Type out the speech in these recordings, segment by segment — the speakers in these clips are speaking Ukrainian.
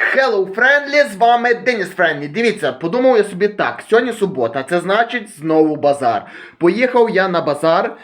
Hello, Friendly, з вами Деніс Френлі. Дивіться, подумав я собі так. Сьогодні субота, це значить знову базар. Поїхав я на базар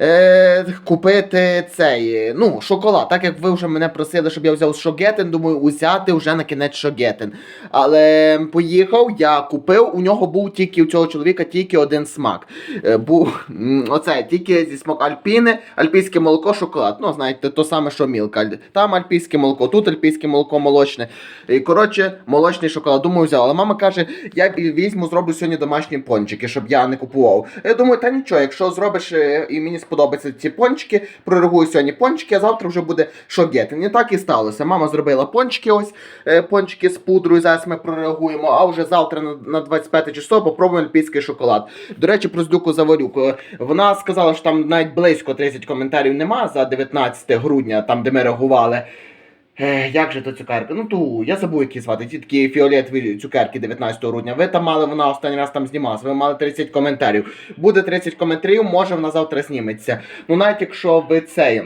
е, купити цей, ну, шоколад. Так як ви вже мене просили, щоб я взяв шогетен, думаю, узяти вже на кінець шогетен. Але поїхав, я купив, у нього був тільки у цього чоловіка тільки один смак. Е, був оце, тільки зі смак Альпіни, альпійське молоко, шоколад. Ну, знаєте, то саме, що мілка. Там альпійське молоко, тут альпійське молоко молочне. І, коротше, молочний шоколад. Думаю, взяв. Але мама каже, я візьму, зроблю сьогодні домашні пончики, щоб я не купував. Я думаю, та нічого, якщо зробиш е, і мені сподобаються ці пончики, Проригую сьогодні пончики, а завтра вже буде шогетин. І так і сталося. Мама зробила пончики, ось е, пончики з пудрою. Зараз ми прореагуємо. А вже завтра на, на 25 число попробуємо альпійський шоколад. До речі, про Здюку Заварюку. Вона сказала, що там навіть близько 30 коментарів нема за 19 грудня, там де ми реагували. Е, як же то цукерки? Ну ту, я забув, які звати. Ті такі фіолетові цукерки 19 грудня. Ви там мали, вона останній раз там знімалася, ви мали 30 коментарів. Буде 30 коментарів, може вона завтра зніметься. Ну навіть якщо ви цей.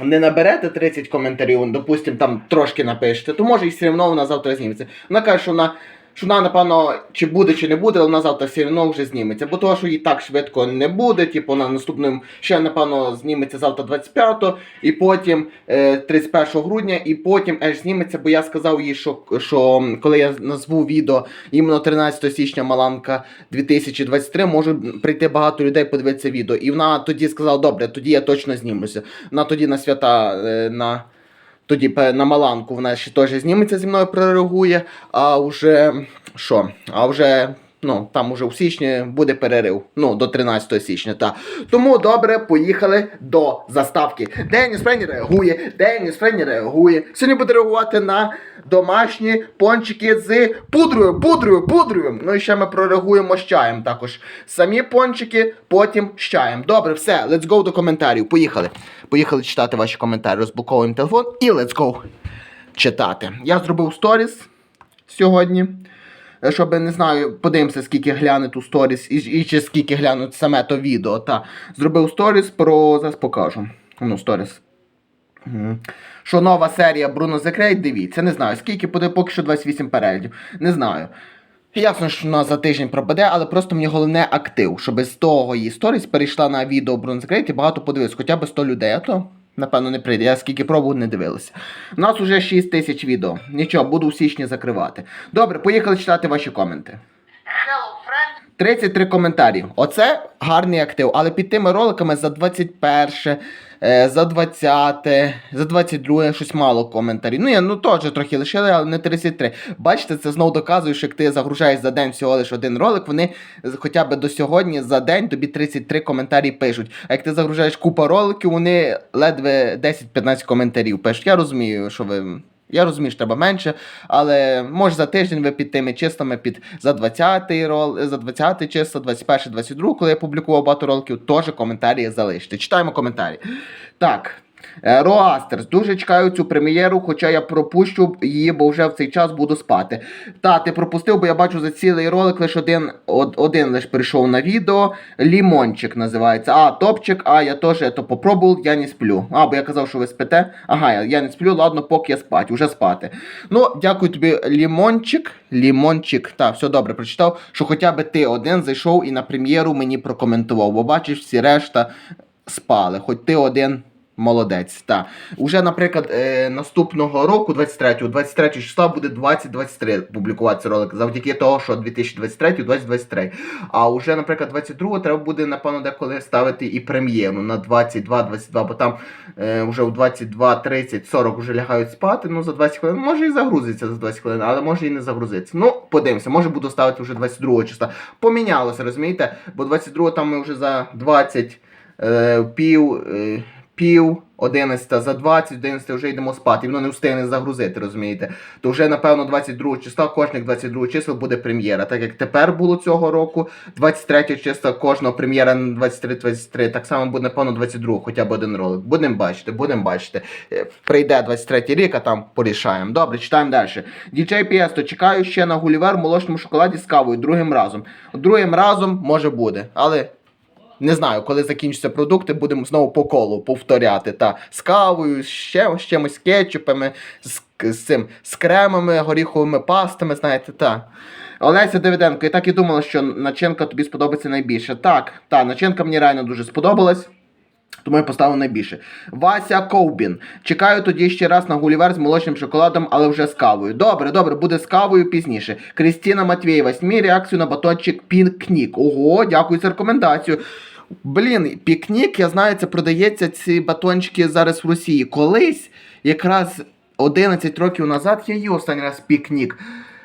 Не наберете 30 коментарів, допустим, там трошки напишете, то може і все одно вона завтра зніметься. Вона каже, що вона, що вона, напевно, чи буде, чи не буде, вона завтра все одно вже зніметься. Бо того, що їй так швидко не буде, типу на наступним ще, напевно, зніметься завтра 25-го, і потім е, 31 грудня, і потім аж зніметься, бо я сказав їй, що, що коли я назву відео іменно 13 січня Маланка 2023, може прийти багато людей подивитися відео. І вона тоді сказала, добре, тоді я точно знімуся. Вона тоді на свята е, на. Тоді на Маланку вона ще теж зніметься зі мною прореагує, а вже що? А вже ну там уже у січні буде перерив. Ну, до 13 січня, так. Тому добре, поїхали до заставки. Деніс Френі реагує, Деніс Френі реагує. Сьогодні буде реагувати на домашні пончики з пудрою, пудрою, пудрою. Ну і ще ми прореагуємо з чаєм також. Самі пончики, потім з чаєм. Добре, все, let's go до коментарів. Поїхали. Поїхали читати ваші коментарі. Розблоковуємо телефон і let's go читати. Я зробив сторіс сьогодні. Е, Щоб не знаю, подивимося, скільки гляне ту сторіс і, і чи скільки глянуть саме то відео. Та. Зробив сторіс про. Зараз покажу. Ну, сторіс. Що нова серія Bruno The дивіться, не знаю, скільки буде, поки що 28 переглядів. Не знаю. Ясно, що вона за тиждень пропаде, але просто мені головне актив, щоб з того її сторіс перейшла на відео The і багато подивилось, хоча б 100 людей, а то. Напевно, не прийде. Я скільки пробував, не дивилися. У нас уже 6 тисяч відео. Нічого, буду в січні закривати. Добре, поїхали читати ваші коменти. 33 коментарі. Оце гарний актив, але під тими роликами за 21, е, за 20, за 22 щось мало коментарів. Ну, я ну теж трохи лишили, але не 33. Бачите, це знову доказує, що як ти загружаєш за день всього лише один ролик, вони хоча б до сьогодні за день тобі 33 коментарі пишуть. А як ти загружаєш купа роликів, вони ледве 10-15 коментарів пишуть. Я розумію, що ви. Я розумію, що треба менше, але може за тиждень ви під тими числами, під за 20 рол, за 20 число, 21, 22, коли я публікував багато роликів, теж коментарі залиште. Читаємо коментарі. Так. Е, Роастерс, дуже чекаю цю прем'єру, хоча я пропущу її, бо вже в цей час буду спати. Та, ти пропустив, бо я бачу за цілий ролик лише один, од- один лише прийшов на відео. Лімончик називається. А, топчик, а я теж то попробував, я не сплю. А, бо я казав, що ви спите. Ага, я, не сплю, ладно, поки я спать, уже спати. Ну, дякую тобі, Лімончик. Лімончик, так, все добре, прочитав, що хоча б ти один зайшов і на прем'єру мені прокоментував, бо бачиш, всі решта спали, хоч ти один. Молодець, так. Уже, наприклад, е, наступного року, 23-го, 23 числа буде 2023 публікуватися ролик, завдяки того, що 2023 2023 А уже, наприклад, 22-го треба буде, напевно, деколи ставити і прем'єру на 22-22, бо там е, вже у 22, 30, 40 вже лягають спати, ну за 20 хвилин, може і загрузиться за 20 хвилин, але може і не загрузиться. Ну, подивимося, може буду ставити вже 22 числа. Помінялося, розумієте? Бо 22 там ми вже за 20 е, пів. Е, пів 11 за 20, 11 вже йдемо спати, і воно не встигне загрузити, розумієте? То вже, напевно, 22 числа, кожних 22 чисел буде прем'єра. Так як тепер було цього року, 23 числа кожного прем'єра на 23-23, так само буде, напевно, 22, хоча б один ролик. Будемо бачити, будемо бачити. Е, Прийде 23 рік, а там порішаємо. Добре, читаємо далі. DJ Піесто, чекаю ще на Гулівер в молочному шоколаді з кавою другим разом. Другим разом може буде, але Не знаю, коли закінчаться продукти, будемо знову по колу повторяти. Та з кавою, ще, з чимось кетчупами, з, з цим з кремами, горіховими пастами, знаєте, та. Олеся Давиденко, я так і думала, що начинка тобі сподобається найбільше. Так, та, начинка мені реально дуже сподобалась. Тому я поставив найбільше. Вася Ковбін. Чекаю тоді ще раз на гулівер з молочним шоколадом, але вже з кавою. Добре, добре, буде з кавою пізніше. Крістіна Матвєєва, смій реакцію на батончик Пікнік. Ого, дякую за рекомендацію. Блін, пікнік, я знаю, це продається ці батончики зараз в Росії. Колись, якраз 11 років назад, я їв останній раз пікнік.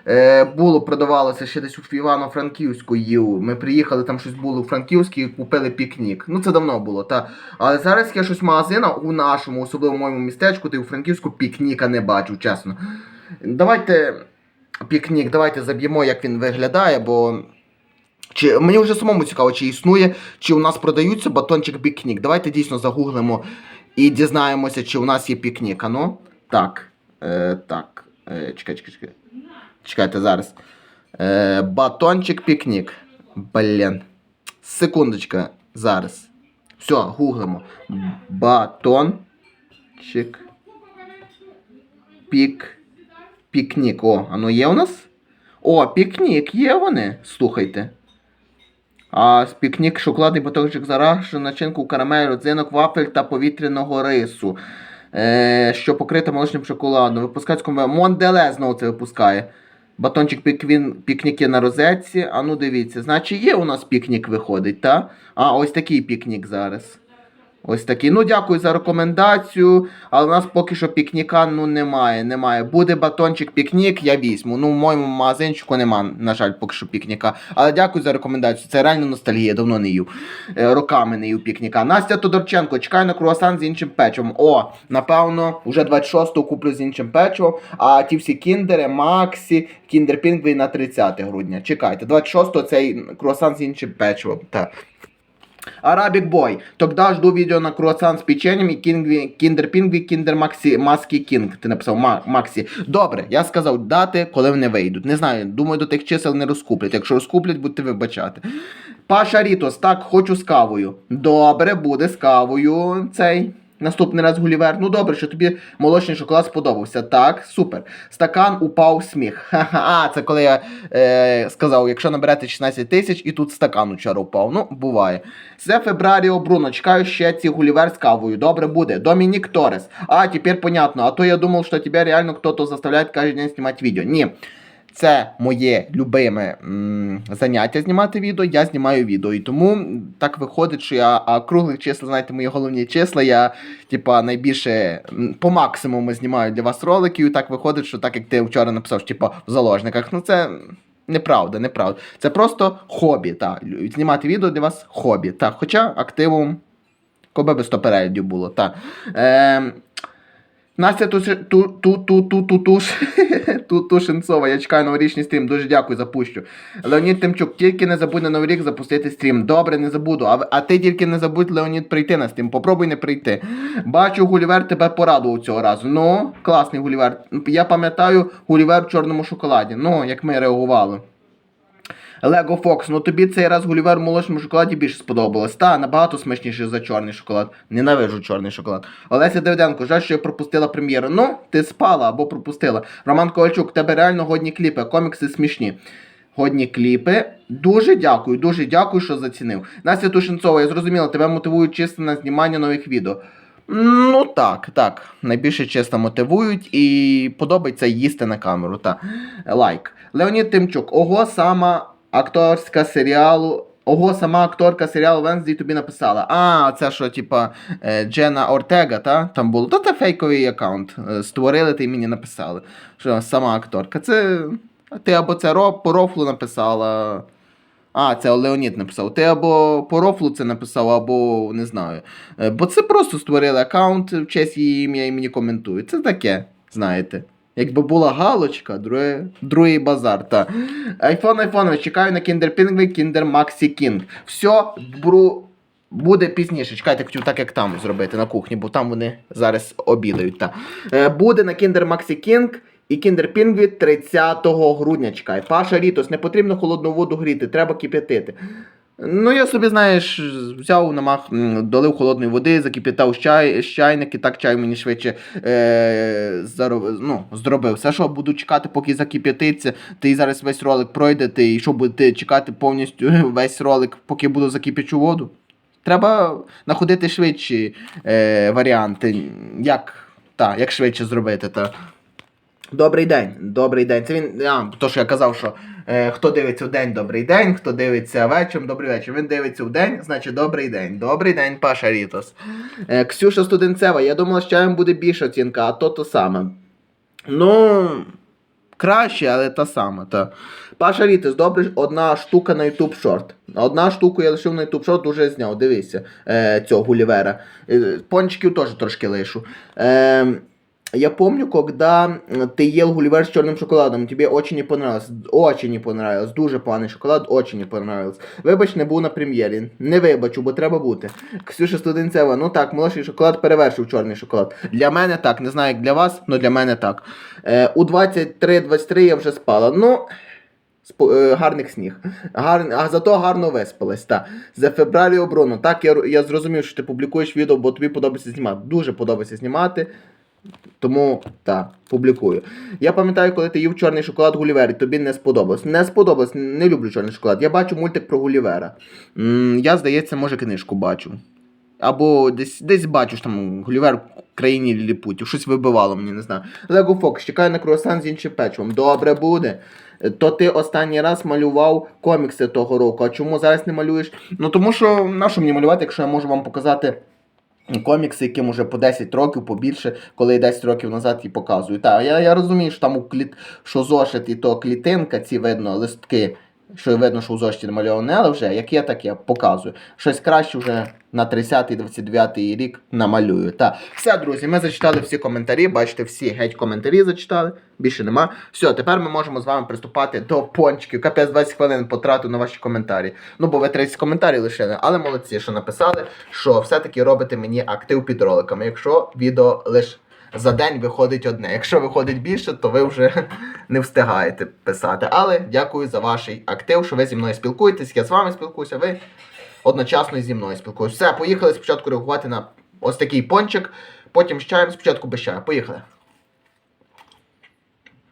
Е, було, продавалося ще десь у Івано-Франківську їв. Ми приїхали, там щось було у Франківську і купили пікнік. Ну це давно було, та. Але зараз я щось магазина у нашому, особливо в моєму містечку, ти у Франківську пікніка не бачу, чесно. Давайте пікнік, давайте заб'ємо, як він виглядає, бо. Чи мені вже самому цікаво, чи існує, чи у нас продаються батончик пікнік. Давайте дійсно загуглимо і дізнаємося, чи у нас є пікнік. Ану? Так. Е, так. Е, чекай, чекай, чекай. Чекайте зараз. Е, батончик пікнік. Блін. Секундочка. Зараз. Все, гуглимо. Батончик. Пік. Пікнік. О, оно є у нас? О, пікнік, є вони. Слухайте. А з пікнік шоколадний батончик заражений начинку карамель, родзинок, вафель та повітряного рису. Е, що покрита молочним шоколадом. Випускацькому Монделе знову це випускає. Батончик піквін, пікніки на розетці. А ну дивіться, значить є у нас пікнік виходить, та? А, ось такий пікнік зараз. Ось такий. Ну, дякую за рекомендацію. Але у нас поки що пікніка ну, немає. немає. Буде батончик пікнік, я візьму. Ну, в моєму магазинчику нема, на жаль, поки що пікніка. Але дякую за рекомендацію. Це реально ностальгія, давно не їв. Е, роками не їв пікніка. Настя Тодорченко, чекаю на круасан з іншим печивом. О, напевно, вже 26-го куплю з іншим печивом. А ті всі кіндери, Максі, Кіндер Пінгві на 30 грудня. Чекайте, 26-го цей круасан з іншим печивом. Так. Арабік Бой. Тогда жду відео на круасан з печеньем і кінгві, кіндер пінгві, кіндер Максі, Маски Кінг. Ти написав Ма, Максі. Добре, я сказав дати, коли вони вийдуть. Не знаю, думаю, до тих чисел не розкуплять. Якщо розкуплять, будете вибачати. Паша Рітос, так, хочу з кавою. Добре, буде з кавою цей. Наступний раз Гулівер. Ну добре, що тобі молочний шоколад сподобався. Так, супер. Стакан упав сміх. Ха-ха, це коли я е, сказав, якщо наберете 16 тисяч і тут стакан учора впав. Ну, буває. Це Фебраріо Бруно. Чекаю ще ці Гулівер з кавою. Добре буде. Домінік Торес. А, тепер понятно. А то я думав, що тебе реально хтось заставляє кожен день знімати відео. Ні. Це моє любиме м, заняття знімати відео, я знімаю відео. І тому так виходить, що я а круглих чисел, знаєте, мої головні числа, я типа найбільше по максимуму знімаю для вас роликів. І так виходить, що так як ти вчора написав, що типа в заложниках, ну це. Неправда, неправда. Це просто хобі. Так. Знімати відео для вас хобі. Так. Хоча активом, коби би 100 переглядів було. Так. Е, Настя Тушенцова, я чекаю новорічний стрім. Дуже дякую, запущу. Леонід Тимчук, тільки не забудь на Новий рік запустити стрім. Добре, не забуду. А а ти тільки не забудь, Леонід, прийти на стрім. Попробуй не прийти. Бачу, Гулівер тебе порадував цього разу. Ну, класний Гулівер. Я пам'ятаю Гулівер в чорному шоколаді. Ну, як ми реагували. Лего Фокс, ну тобі цей раз Гулівер в молочному шоколаді більше сподобалось. Та, набагато смачніше за чорний шоколад. Ненавижу чорний шоколад. Олеся Давиденко, жаль, що я пропустила прем'єру. Ну, ти спала або пропустила. Роман Ковальчук, тебе реально годні кліпи, комікси смішні. Годні кліпи. Дуже дякую, дуже дякую, що зацінив. Настя Тушенцова, я зрозуміла, тебе мотивують чисто на знімання нових відео. Ну так, так. Найбільше чесно мотивують і подобається їсти на камеру. Та. Лайк. Леонід Тимчук, ого, сама акторська серіалу. Ого, сама акторка серіалу Венздій тобі написала. А, це що, типа, е, Джена Ортега, та? Там було. Та це фейковий аккаунт. Е, Створили й мені написали. Що сама акторка. Це. Ти або це ро, по рофлу написала. А, це Леонід написав. Ти або по рофлу це написав, або не знаю. Е, Бо це просто створили аккаунт в честь її ім'я і мені коментують. Це таке, знаєте. Якби була галочка, друге, другий базар. Та. Айфон, айфон, чекаю на Kinder Penguin, Kinder Maxi King. Все, бру. Буде пізніше. Чекайте, хотів так, як там зробити на кухні, бо там вони зараз обідають. Та. Е, буде на Kinder Maxi King і Kinder Penguin 30 грудня. Чекай. Паша Рітос, не потрібно холодну воду гріти, треба кип'ятити. Ну, я собі, знаєш, взяв намах, долив холодної води, закипятав чай, чайник, і так чай мені швидше е, зароб, ну, зробив. Все, що буду чекати, поки закип'ятиться, ти зараз весь ролик пройде, ти і що будете чекати повністю весь ролик, поки буду закипячу воду. Треба знаходити швидші е, варіанти, як, та, як швидше зробити. Та. Добрий день, добрий день. Це він. А, то, що я казав, що е, хто дивиться в день, добрий день, хто дивиться вечором, добрий вечір. Він дивиться в день, значить добрий день. Добрий день, Паша Рітос. Е, Ксюша Студенцева, я думала, що чаєм буде більша оцінка, а то то саме. Ну. Краще, але та сама. Та. Паша Рітос, добре, одна штука на YouTube Short. Одна штуку я лишив на YouTube Short, дуже зняв. Дивися, е, цього Гулівера. Е, пончиків теж трошки лишу. Е, я помню, когда ты ел гулливер с черным шоколадом, тебе очень не понравилось. Очень не понравилось. Дуже поганий шоколад, очень не понравилось. Вибач, не був на прем'єрі. Не вибачу, бо треба бути. Ксюша Студенцева, ну так, молодший шоколад перевершив чорний шоколад. Для мене так, не знаю як для вас, але для мене так. Е, у 23-23 я вже спала. Ну. Е, гарних сніг. Гар... А зато гарно виспалась. Та. За февралі оборону. Так, я, я зрозумів, що ти публікуєш відео, бо тобі подобається знімати. Дуже подобається знімати. Тому так, публікую. Я пам'ятаю, коли ти їв чорний шоколад Гулівер, і тобі не сподобалось. Не сподобалось, не люблю чорний шоколад. Я бачу мультик про Гулівера. М, я, здається, може книжку бачу. Або десь десь бачу, що там Гулівер в країні ліліпутів. Щось вибивало мені, не знаю. Лего Фокс, чекаю на круасан з іншим печивом. Добре буде. То ти останній раз малював комікси того року. А чому зараз не малюєш? Ну тому що на що мені малювати, якщо я можу вам показати комікси, яким уже по 10 років, побільше, коли я 10 років назад і показую. Та я, я розумію, що там у кліт, що зошит і то клітинка, ці видно листки, що видно, що у зошиті намальовані, але вже як є, так я показую. Щось краще вже на 30-29 рік намалюю. Так, все, друзі, ми зачитали всі коментарі. Бачите, всі геть коментарі зачитали. Більше нема. Все, тепер ми можемо з вами приступати до пончиків. Капець 20 хвилин потрату на ваші коментарі. Ну, бо ви 30 коментарів лишили, але молодці, що написали, що все-таки робите мені актив під роликами. Якщо відео лише за день виходить одне. Якщо виходить більше, то ви вже не встигаєте писати. Але дякую за ваш актив, що ви зі мною спілкуєтесь. Я з вами спілкуюся, ви одночасно зі мною спілкуюся. Все, поїхали спочатку реагувати на ось такий пончик, потім з чаєм, спочатку без чаю. Поїхали.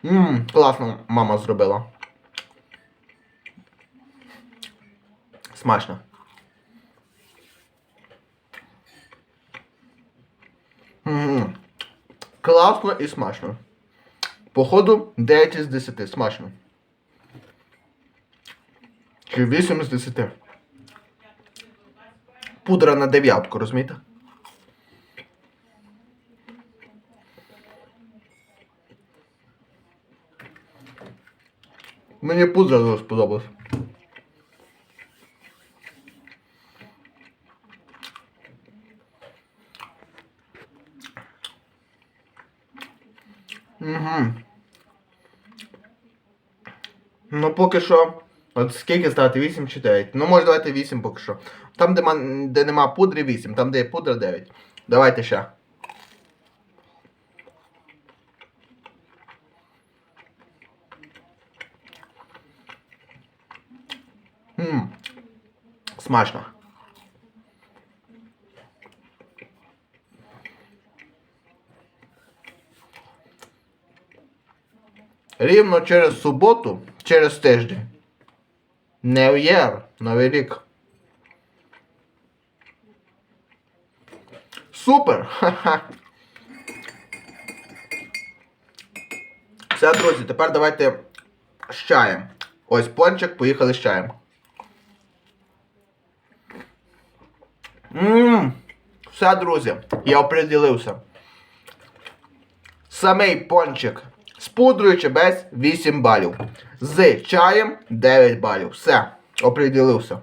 Ммм, класно мама зробила. Смачно. Ммм. Класно і смачно. Походу 9 з 10. Смачно. Чи 8 з 10. Пудра на дев'ятку, розумієте? Мені пудра дуже сподобалась. Угу. Ну, поки що. От скільки ставити? 8 чи 9? Ну, може давайте 8 поки що. Там, де, де нема пудри, 8. Там, де є пудра, 9. Давайте ще. Смачно. Рівно через суботу, через тиждень. New Year, Новий рік. Супер! Ха-ха. Все, друзі, тепер давайте з чаєм. Ось пончик, поїхали з чаєм. Ммм, все, друзі, я оприділився. Самий пончик пудрою чи без 8 балів. З чаєм 9 балів. Все, оприділився.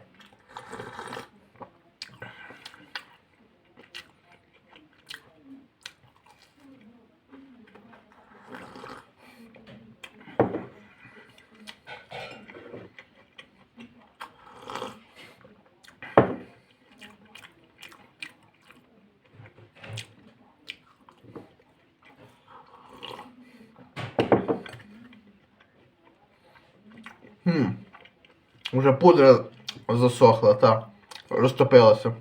Уже пудра Засохла, так. Розтопилася.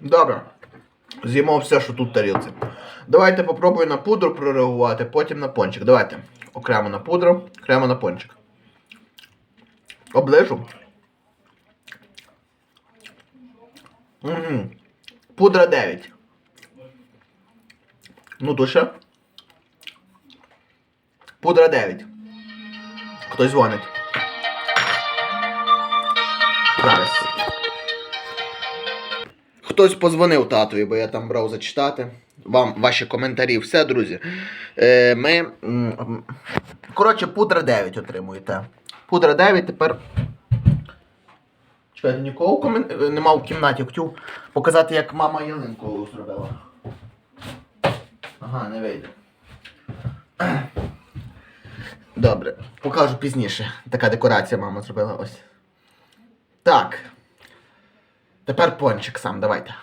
Добре. З'їмо все, що тут в тарілці. Давайте попробую на пудру прореагувати, потім на пончик. Давайте. Окремо на пудру, окремо на пончик. Оближу. Угу. Пудра 9. Ну, ще. Пудра 9. Хтось дзвонить. Зараз. Хтось позвонив татові, бо я там брав зачитати. Вам ваші коментарі, все, друзі. Е, ми. Коротше, пудра 9 отримуєте. Пудра 9 тепер. Чекайте, нікого комен... е, нема в кімнаті. Хотів показати, як мама ялинку зробила. Ага, не вийде. Добре, покажу пізніше. Така декорація мама зробила ось. Так. Тепер пончик сам, давайте.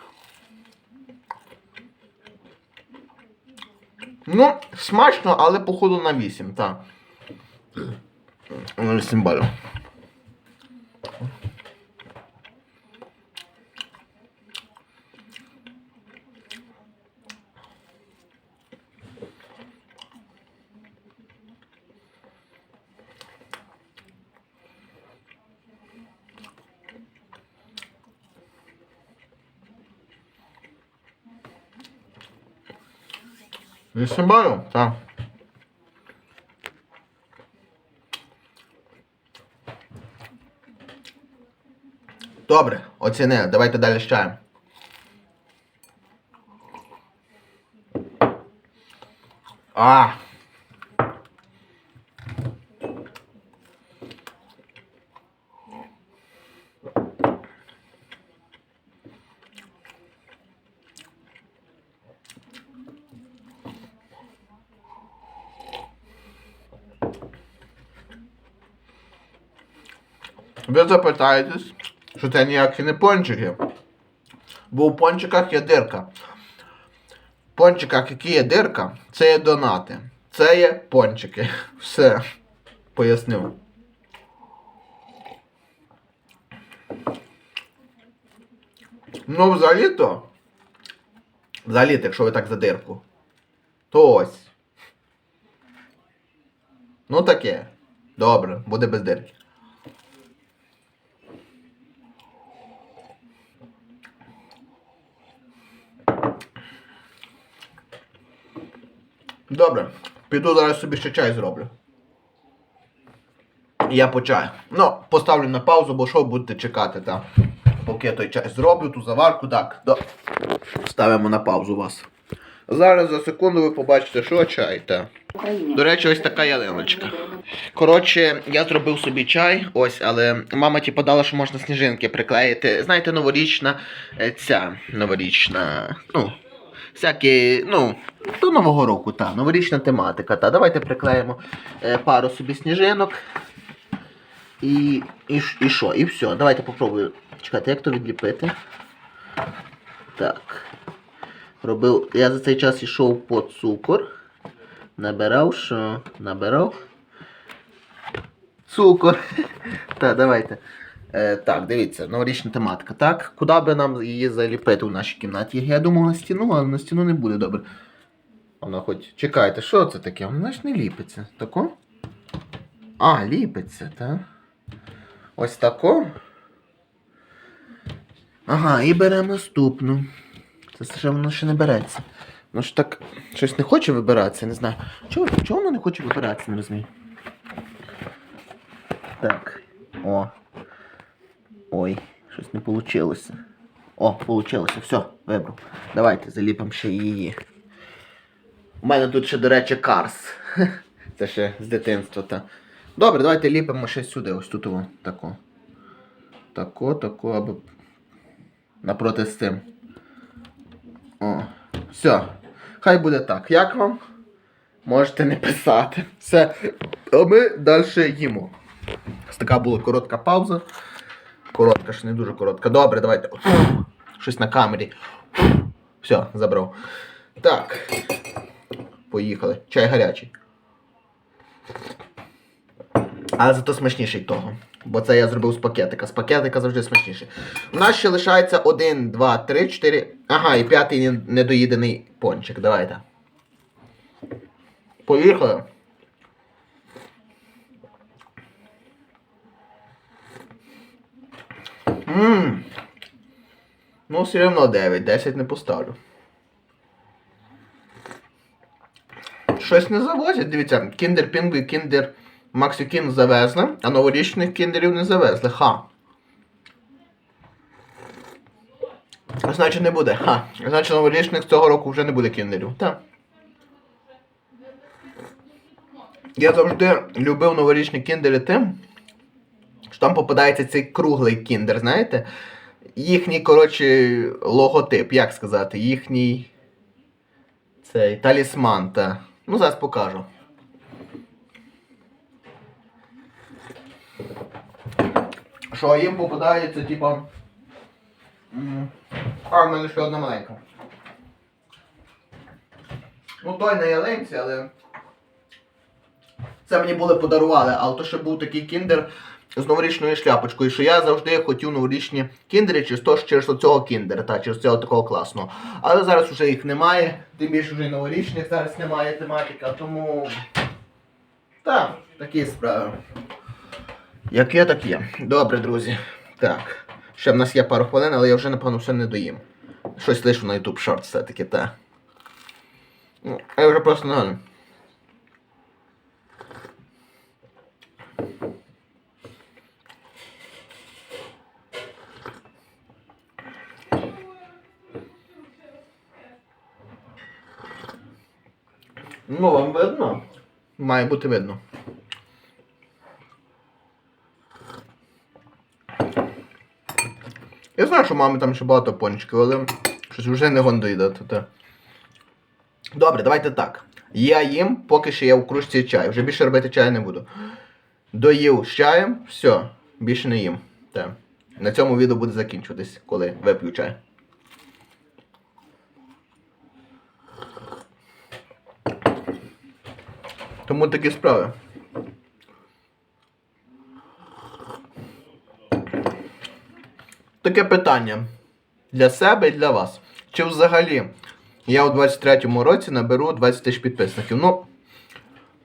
Ну, смачно, але походу на 8, так. На 8 балів. Вісім балів? Так. Добре, оціни. Давайте далі з чаєм. А. Ви запитаєтесь, що це ніякі не пончики. Бо у пончиках є дирка. В пончиках, які є дирка, це є донати. Це є пончики. Все. Пояснив. Ну, взагалі-то. Взагалі, якщо ви так за дирку. То ось. Ну таке. Добре, буде без дирки. Добре, піду зараз собі ще чай зроблю. Я по чаю. Ну, поставлю на паузу, бо що будете чекати, та. Поки я той чай зроблю, ту заварку, так. До... Ставимо на паузу вас. Зараз за секунду ви побачите, що чай, та. До речі, ось така ялиночка. Коротше, я зробив собі чай, ось, але мама ті подала, що можна сніжинки приклеїти. Знаєте, новорічна е, ця новорічна, ну, всякі, ну, до Нового року, та, новорічна тематика. Та. Давайте приклеїмо е, пару собі сніжинок. І, і, і що? І все. Давайте попробую. Чекайте, як то відліпити? Так. Робив. Я за цей час йшов по цукор. Набирав, що? Набирав. Цукор. Так, давайте. Е, так, дивіться, новорічна тематика. Так, куди би нам її заліпити в нашій кімнаті? Я думав на стіну, але на стіну не буде добре. Вона хоч. Чекайте, що це таке? Вона ж не ліпиться. Тако? А, ліпиться, так? Ось тако. Ага, і беремо наступну. Це ще воно ще не береться. Воно ж так щось не хоче вибиратися, не знаю. Чого, чого воно не хоче вибиратися, не розумію. Так. О. Ой, щось не вийшло. О, вийшло, все, вибрав. Давайте заліпимо ще її. У мене тут ще, до речі, Карс. Це ще з дитинства. Та. Добре, давайте ліпимо ще сюди, ось тут о, тако. Тако, тако, аби напроти з цим. О, все. Хай буде так. Як вам? Можете не писати. Все. А ми далі їмо. Ось така була коротка пауза. Коротка, ж не дуже коротка. Добре, давайте. Щось на камері. Все, забрав. Так. Поїхали. Чай гарячий. Але зато смачніший того. Бо це я зробив з пакетика. З пакетика завжди смачніше. У нас ще лишається 1, 2, 3, 4. Ага, і п'ятий недоїдений пончик. Давайте. Поїхали. Ммм. Ну, все одно 9, 10 не поставлю. Щось не завозять, дивіться, Кіндер Пінгу і Кіндер Максікін завезли, а новорічних кіндерів не завезли. Ха. Значить не буде. Ха. Значить новорічних цього року вже не буде кіндерів. Так. Я завжди любив новорічні кіндери тим, що там попадається цей круглий кіндер, знаєте? Їхній, коротше, логотип, як сказати, їхній цей талісман, та. Ну, зараз покажу. Що їм попадається, типа. А, в мене ще одна маленька. Ну, той на ялинці, але. Це мені були подарували, але то ще був такий кіндер з новорічною шляпочкою, що я завжди хотів новорічні кіндери через то, що через цього кіндера, та через цього такого класного. Але зараз вже їх немає, тим більше вже новорічних зараз немає тематика, тому. Так, такі справи. Як є, так є. Добре, друзі. Так. Ще в нас є пару хвилин, але я вже, напевно, все не доїм. Щось лишу на YouTube Short все-таки, так. Ну, я вже просто не Ну, вам видно? Має бути видно. Я знаю, що мами там ще багато пончиків, але щось вже не гон доїдати. Та. Добре, давайте так. Я їм, поки що я в кружці чаю. Вже більше робити чаю не буду. Доїв з чаєм, все, більше не їм. Та. На цьому відео буде закінчуватись, коли вип'ю чай. Тому такі справи. Таке питання для себе і для вас. Чи взагалі я у 23-му році наберу 20 тисяч підписників? Ну,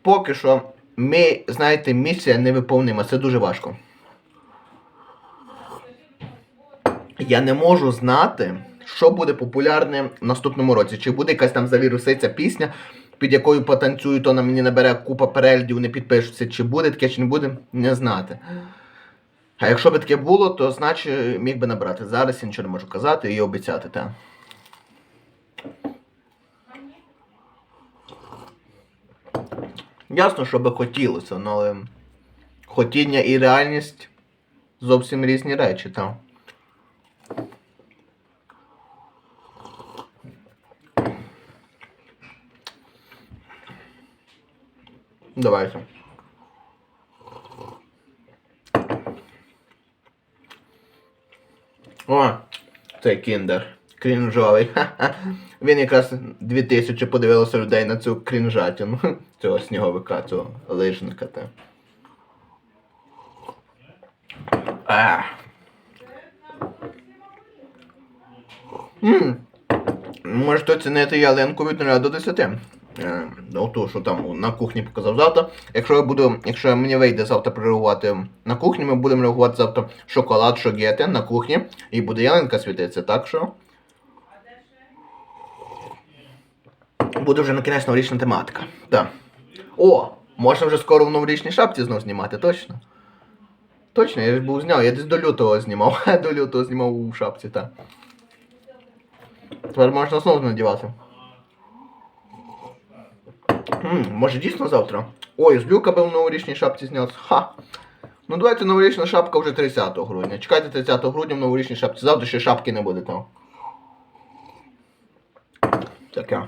поки що, ми, знаєте, місія невиповнима, це дуже важко. Я не можу знати, що буде популярне в наступному році. Чи буде якась там завірусиця пісня, під якою потанцюю, то на мені набере купа переглядів, не підпишуться. Чи буде таке, чи не буде, не знати. А якщо б таке було, то значить міг би набрати. Зараз я нічого не можу казати і обіцяти, так. Ясно, що би хотілося, ну, але хотіння і реальність зовсім різні речі, так. Давайте. О, цей кіндер. Крінжовий. Він якраз 2000 подивилося людей на цю крінжатину. Цього сніговика, цього лижника. Та. А. М. Можете оцінити ялинку від 0 до 10. Е, Оту, що там на кухні показав завтра. Якщо я буду, якщо мені вийде завтра реагувати на кухні, ми будемо реагувати завтра шоколад, шогети на кухні. І буде ялинка світитися, так що. Буде вже на кінець новорічна тематика. Так. О! Можна вже скоро в новорічній шапці знов знімати, точно. Точно, я ж був зняв, я десь до лютого знімав. До лютого знімав у шапці, так. Тепер можна знову надівати. М, може дійсно завтра? Ой, з люка би в новорічній шапці зняв. Ха! Ну давайте новорічна шапка вже 30 грудня. Чекайте 30 грудня в новорічній шапці. Завтра ще шапки не буде там. Таке.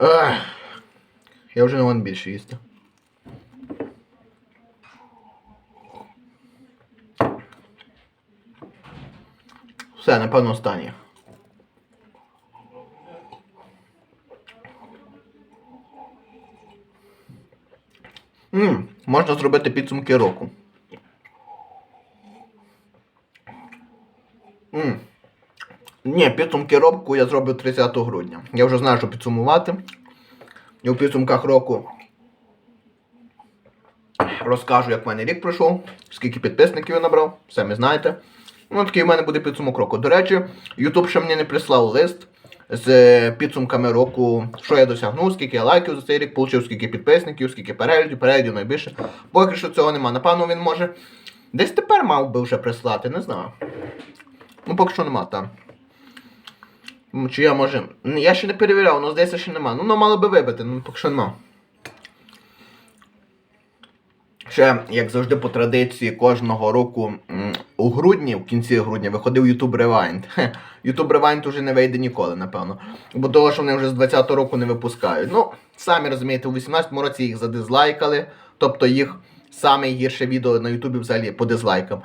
Ех. Я вже не можу більше їсти. Все, напевно, останнє. Ммм, можна зробити підсумки року. Ммм. Ні, підсумки року я зроблю 30 грудня. Я вже знаю, що підсумувати. І у підсумках року розкажу, як в мене рік пройшов, скільки підписників я набрав, все ми знаєте. Ну, такий в мене буде підсумок року. До речі, YouTube ще мені не прислав лист з е, підсумками року, що я досягнув, скільки я лайків за цей рік получив, скільки підписників, скільки переглядів, переглядів найбільше. Поки що цього нема. Напевно, він може. Десь тепер мав би вже прислати, не знаю. Ну, поки що нема, там. Чи я може. Я ще не перевіряв, ну здається, ще нема. Ну, воно мало би вибити, ну поки що нема. Ще, як завжди, по традиції кожного року у грудні, в кінці грудня, виходив YouTube Rewind. Хе, YouTube Rewind уже не вийде ніколи, напевно. Бо того, що вони вже з 20-го року не випускають. Ну, самі розумієте, у 18-му році їх задизлайкали. Тобто їх саме гірше відео на YouTube взагалі по дизлайкам.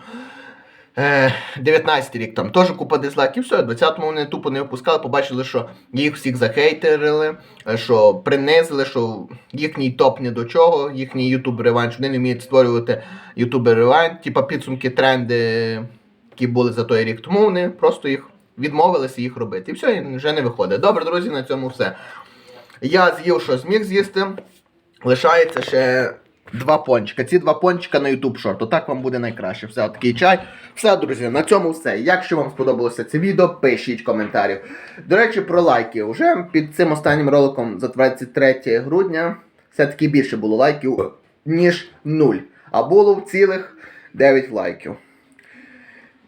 Е, 19 рік там теж купа дизлайків, все, 20-му вони тупо не випускали, побачили, що їх всіх захейтерили, е, що принизили, що їхній топ ні до чого, їхній YouTube реванш, вони не вміють створювати YouTube реванш, типа підсумки, тренди, які були за той рік. Тому вони просто їх відмовилися їх робити. І все, і вже не виходить. Добре, друзі, на цьому все. Я з'їв, що зміг з'їсти. Лишається ще два пончика. Ці два пончика на YouTube шорт. Отак вам буде найкраще. Все, такий чай. Все, друзі, на цьому все. Якщо вам сподобалося це відео, пишіть коментарі. До речі, про лайки. Уже під цим останнім роликом за 23 грудня все-таки більше було лайків, ніж 0. А було цілих 9 лайків.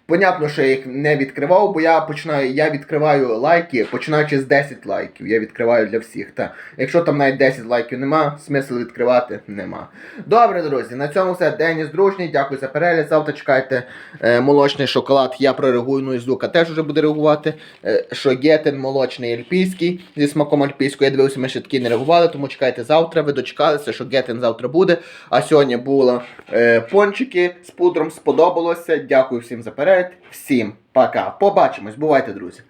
Понятно, що я їх не відкривав, бо я починаю, я відкриваю лайки, починаючи з 10 лайків. Я відкриваю для всіх. Та якщо там навіть 10 лайків нема, смисл відкривати нема. Добре, друзі, на цьому все. Деніс дружній. Дякую за перегляд. Завтра чекайте е, молочний шоколад. Я прореагую, ну і Зука теж вже буде реагувати. Е, що гетен молочний альпійський зі смаком альпійського. Я дивився, ми ще такі не реагували, тому чекайте завтра. Ви дочекалися, що гетен завтра буде. А сьогодні було е, пончики з пудром. Сподобалося. Дякую всім за перегляд. Всім пока. Побачимось. Бувайте, друзі.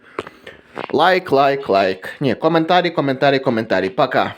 Лайк, лайк, лайк. Ні, коментарі, коментарі, коментарі. Пока.